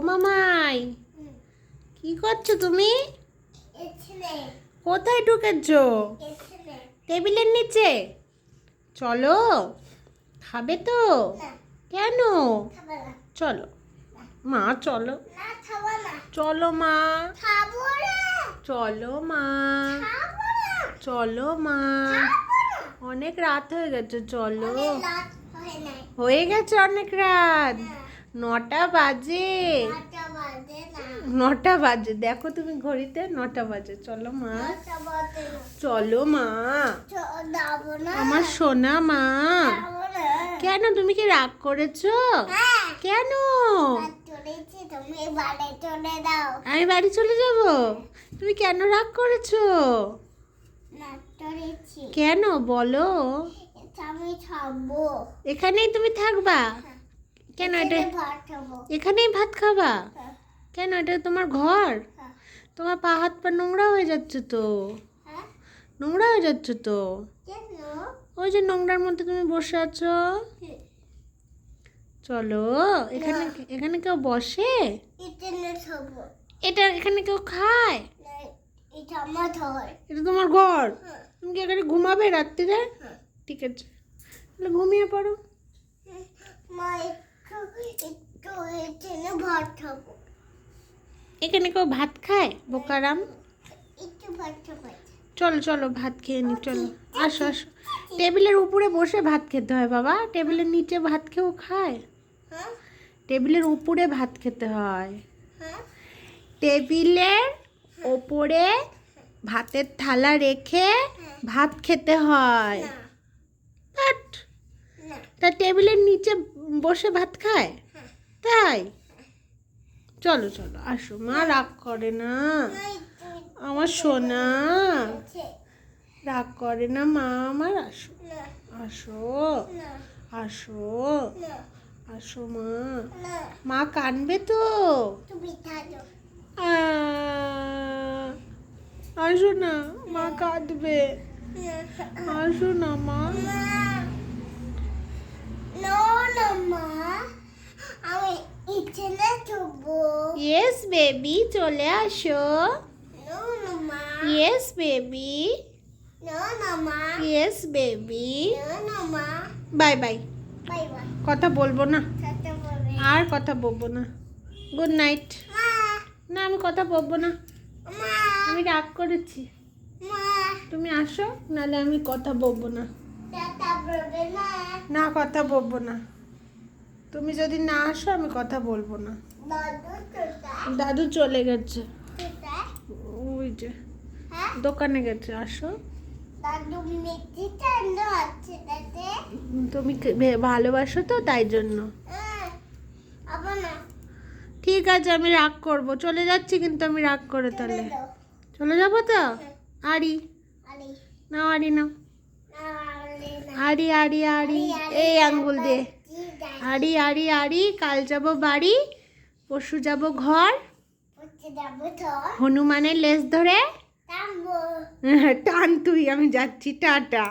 মামাই কি করছ তুমি? কোথায় ঢুকেছ? টেবিলের নিচে? চলো খাবে তো? কেন? চলো। মা চলো। চলো মা। চলো মা। চলো মা। অনেক রাত হয়ে গেছে চলো। হয় হয়ে গেছে অনেক রাত। না নটা বাজে। নটা বাজে দেখো তুমি ঘড়িতে নটা বাজে। চলো মা। চলো মা। আমার সোনা মা। কেন? তুমি কি রাগ করেছ? হ্যাঁ। কেন? আমি বাড়ি চলে যাব? তুমি কেন রাগ করেছ? কেন? বলো। এখানেই তুমি থাকবা। কেন এটা? এখানেই ভাত খাবা? হ্যাঁ, কেন এটা তোমার ঘর? হ্যাঁ, তোমার পা হাত পা নোংরা হয়ে যাচ্ছে তো? হ্যাঁ। নোংরা হয়ে যাচ্ছে তো? ওই যে নোংরার মধ্যে তুমি বসে আছো। চলো এখানে এখানে কেউ বসে? এটা এখানে কেউ খায়? এটা তোমার ঘর? তুমি কি এখানে ঘুমাবে রাত্রিরে। ঠিক আছে। তাহলে ঘুমিয়ে পড়ো। মা এখানে কেউ ভাত খায়? বোকারাম চলো চলো ভাত খেয়ে নি চলো। আসো আসো। টেবিলের উপরে বসে ভাত খেতে হয় বাবা। টেবিলের নিচে ভাত খেয়েও খায়? হ্যাঁ? টেবিলের উপরে ভাত খেতে হয়। হ্যাঁ? টেবিলের ওপরে ভাতের থালা রেখে ভাত খেতে হয়। বাট তা টেবিলের নিচে বসে ভাত খায়। তাই? চলো চলো, আসো। মা রাগ করে না। আমার সোনা। রাগ করে না মা আমার? আসো। আসো। আসো। আসো মা। মা কানবে তো? আসো না। মা কাঁদবে। আসো না মা মা নো না মা আমি এখানে থাকব ইয়েস বেবি চলে আসো। Yes baby yes baby bye bye কথা বলব না। আর কথা বলব না। গুড নাইট না আমি কথা বলব না। আমি রাগ করেছি। তুমি আসো নাহলে আমি কথা বলব না। না কথা বলব না। তুমি যদি না আসো আমি কথা বলব না। দাদু চলে গেছে। ওই যে হ্যাঁ? দোকানে গেছে আসো। তুমি ভালোবাসো তো তাই জন্য। হ্যাঁ ঠিক আছে আমি রাগ করব। চলে যাচ্ছি কিন্তু আমি রাগ করে তাহলে। চলে যাব তো? আরি না আরি না না আরে না আরি আরি আরি এই আঙ্গুল দিয়ে আরি আড়ি আড়ি কাল যাব বাড়ি পরশু যাব ঘর। হনুমানের লেজ ধরে। টান তুই আমি যাচ্ছি টাটা।